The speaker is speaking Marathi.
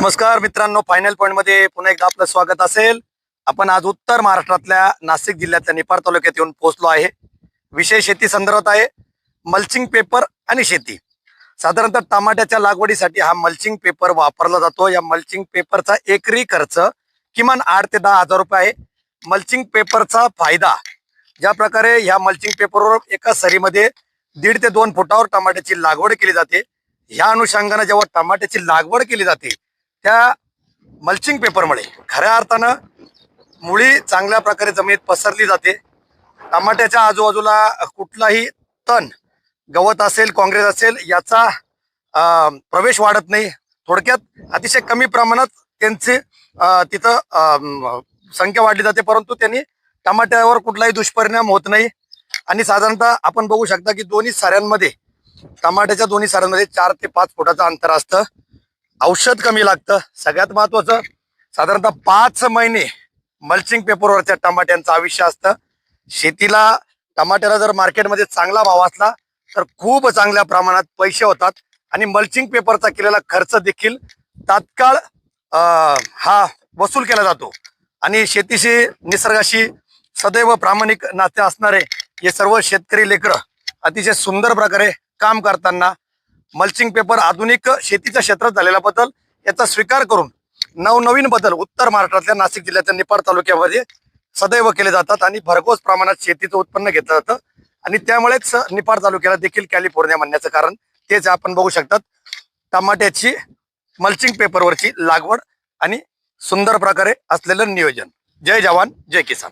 नमस्कार मित्रांनो फायनल पॉईंटमध्ये पुन्हा एकदा आपलं स्वागत असेल. आपण आज उत्तर महाराष्ट्रातल्या नाशिक जिल्ह्यातल्या निपार तालुक्यात येऊन पोहोचलो आहे. विषय शेती संदर्भात आहे मल्चिंग पेपर आणि शेती. साधारणतः टमाट्याच्या लागवडीसाठी हा मल्चिंग पेपर वापरला जातो. या मल्चिंग पेपरचा एकरी खर्च किमान आठ ते दहा हजार रुपये आहे. मल्चिंग पेपरचा फायदा ज्या प्रकारे ह्या मल्चिंग पेपरवर एका सरीमध्ये दीड ते दोन फुटावर टमाट्याची लागवड केली जाते. ह्या अनुषंगाने जेव्हा टमाट्याची लागवड केली जाते त्या मल्चिंग पेपरमुळे खऱ्या अर्थानं मुळी चांगल्या प्रकारे जमिनीत पसरली जाते. टमाट्याच्या आजूबाजूला कुठलाही तण गवत असेल काँग्रेस असेल याचा प्रवेश वाढत नाही. थोडक्यात अतिशय कमी प्रमाणात त्यांचे तिथं संख्या वाढली जाते. परंतु त्यांनी टमाट्यावर कुठलाही दुष्परिणाम होत नाही. आणि साधारणतः आपण बघू शकता की दोन्ही साऱ्यांमध्ये टमाट्याच्या दोन्ही साऱ्यांमध्ये चार ते पाच फुटाचं अंतर असतं. औषध कमी लागतं. सगळ्यात महत्वाचं साधारणतः पाच महिने मल्चिंग पेपरवरच्या टमाट्यांचं आयुष्य असतं. शेतीला टमाट्याला जर मार्केटमध्ये चांगला भाव असला तर खूप चांगल्या प्रमाणात पैसे होतात. आणि मल्चिंग पेपरचा केलेला खर्च देखील तात्काळ हा वसूल केला जातो. आणि शेतीशी निसर्गाशी सदैव प्रामाणिक नाते असणारे हे सर्व शेतकरी लेकरं अतिशय सुंदर प्रकारे काम करताना मल्चिंग पेपर आधुनिक शेतीच्या क्षेत्रात झालेला बदल याचा स्वीकार करून नवनवीन बदल उत्तर महाराष्ट्रातल्या नाशिक जिल्ह्याच्या निपाड तालुक्यामध्ये सदैव केले जातात आणि भरघोस प्रमाणात शेतीचं उत्पन्न घेतलं जातं. आणि त्यामुळेच निपाड तालुक्याला देखील कॅलिफोर्निया म्हणण्याचं कारण तेच आपण बघू शकतात. टमाट्याची मल्चिंग पेपरवरची लागवड आणि सुंदर प्रकारे असलेलं नियोजन. जय जवान जय किसान.